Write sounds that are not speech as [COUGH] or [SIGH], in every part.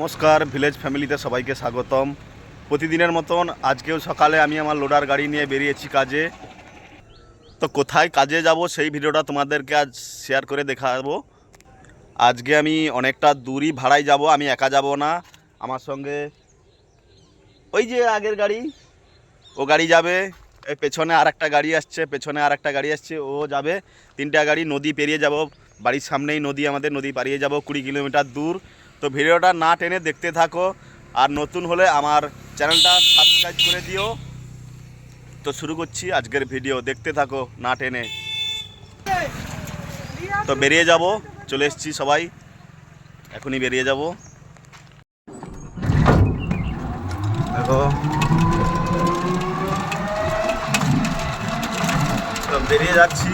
নমস্কার ভিলেজ ফ্যামিলিতে সবাইকে স্বাগতম। প্রতিদিনের মতন আজকেও সকালে আমি আমার লোডার গাড়ি নিয়ে বেরিয়েছি কাজে। তো কোথায় কাজে যাব সেই ভিডিওটা তোমাদেরকে আজ শেয়ার করে দেখাবো। আজকে আমি অনেকটা দূরই ভাড়ায় যাব, আমি একা যাব না। আমার সঙ্গে ওই যে আগের গাড়ি, ও গাড়ি যাবে। এই পেছনে আর একটা গাড়ি আসছে, পেছনে আর একটা গাড়ি আসছে, ও যাবে। তিনটা গাড়ি নদী পেরিয়ে যাব, বাড়ির সামনেই নদী, আমাদের নদী পাড়িয়ে যাব, কুড়ি কিলোমিটার দূর। তো ভিডিওটা না টেনে দেখতে থাকো আর নতুন হলে আমার চ্যানেলটা সাবস্ক্রাইব করে দিও। তো শুরু করছি আজকের ভিডিও, দেখতে থাকো না টেনে। তো বেরিয়ে যাব, চলে এসেছি সবাই। এখনই বেরিয়ে যাব। দেখো। বেরিয়ে যাচ্ছি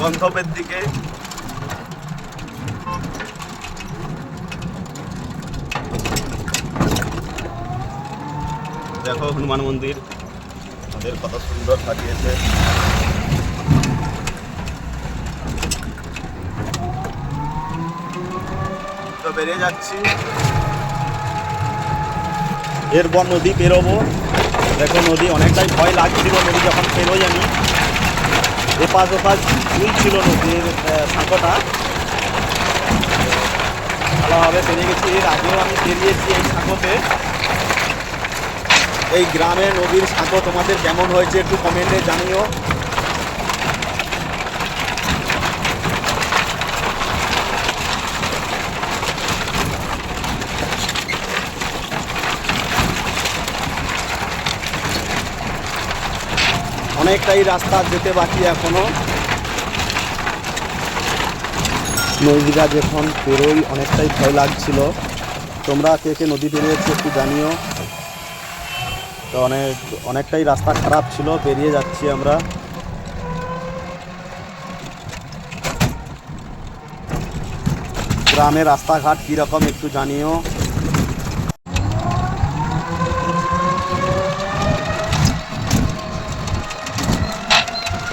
গন্তব্যের দিকে। দেখো, হনুমান মন্দির। আমাদের কত সুন্দর সাজিয়েছে। তো বেরিয়ে যাচ্ছি। এরপর নদী পেরোবো। দেখো, নদী অনেকটাই ভয় লাগছিল, নদী যখন পেরোই আমি এপাশ ওপাশ ছিল নদীর সাঁকোটা। ভালোভাবে পেরিয়ে গেছি। এর আগেও আমি পেরিয়েছি এই সাঁকোতে। এই গ্রামে নদীর সাঁকো তোমাদের কেমন হয়েছে একটু কমেন্টে জানিও। অনেকটাই রাস্তা যেতে বাকি এখনও। নদীটা যখন পেরোই অনেকটাই ভয় লাগছিল। তোমরা কে কে নদী পেরিয়েছো একটু জানিও। তো অনেক, অনেকটাই রাস্তা খারাপ ছিল, পেরিয়ে যাচ্ছি আমরা। গ্রামের রাস্তাঘাট কীরকম একটু জানিও।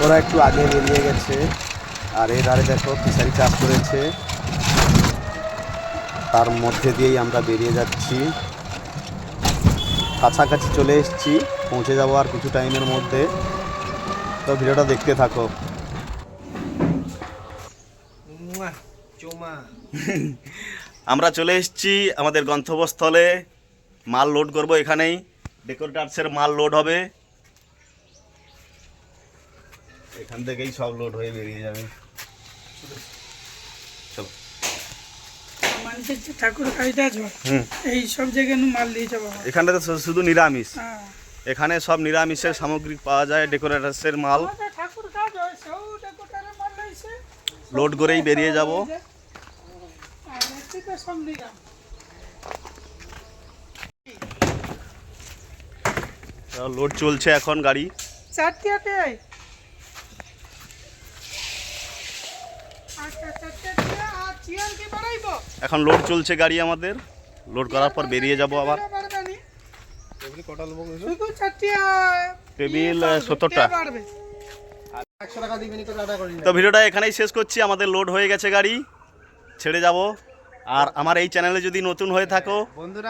ওরা একটু আগে বেরিয়ে গেছে, আর এর ধারে দেখো ফিশারি চাষ করেছে। তার মধ্যে দিয়েই আমরা বেরিয়ে যাচ্ছি। কাছাকাছি চলে এসেছি পৌঁছে যাব আর কিছু টাইমের মধ্যে। তো ভিডিওটা দেখতে থাকো। আমরা চলে এসেছি আমাদের গন্তব্যস্থলে। মাল লোড করব এখানেই। ডেকোরেটার্সের মাল লোড হবে। এখান থেকেই সব লোড হয়ে বেরিয়ে যাবে। চলো। যে ঠাকুর কাজটা আছে। এই সব জায়গায় মাল দিয়ে যাব এখানটাতে শুধু নিরামিষ। হ্যাঁ। এখানে সব নিরামিষের সামগ্রী পাওয়া যায় ডেকোরেটার্সের মাল। লোড করেই বেরিয়ে যাব। লোড চলছে এখন গাড়ি। চারটে আটে। আচ্ছা চারটে আটে আর চিয়ান কি বাড়াইবো এখন লোড চলছে গাড়ি আমাদের। লোড করার পর বেরিয়ে যাব আবার। টেবিল, সত্তরটা। তে ভিডিওটা এখানেই শেষ করছি আমাদের লোড হয়ে গেছে গাড়ি। ছেড়ে যাব। আর আমার এই চ্যানেলে যদি নতুন হয়ে থাকো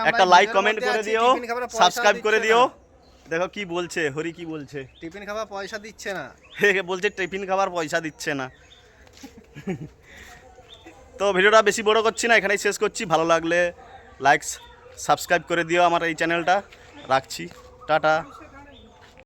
একটা লাইক কমেন্ট করে দিও সাবস্ক্রাইব করে দিও। দেখো কি বলছে হরি কি বলছে। টিফিন খাবার পয়সা দিচ্ছে না। [LAUGHS] বলছে টিফিন খাবার পয়সা দিচ্ছে না। [LAUGHS] তো ভিডিওটা বেশি বড় করছি না, এখানেই শেষ করছি। ভালো লাগলে লাইক সাবস্ক্রাইব করে দিও আমার এই চ্যানেলটা রাখছি। টাটা।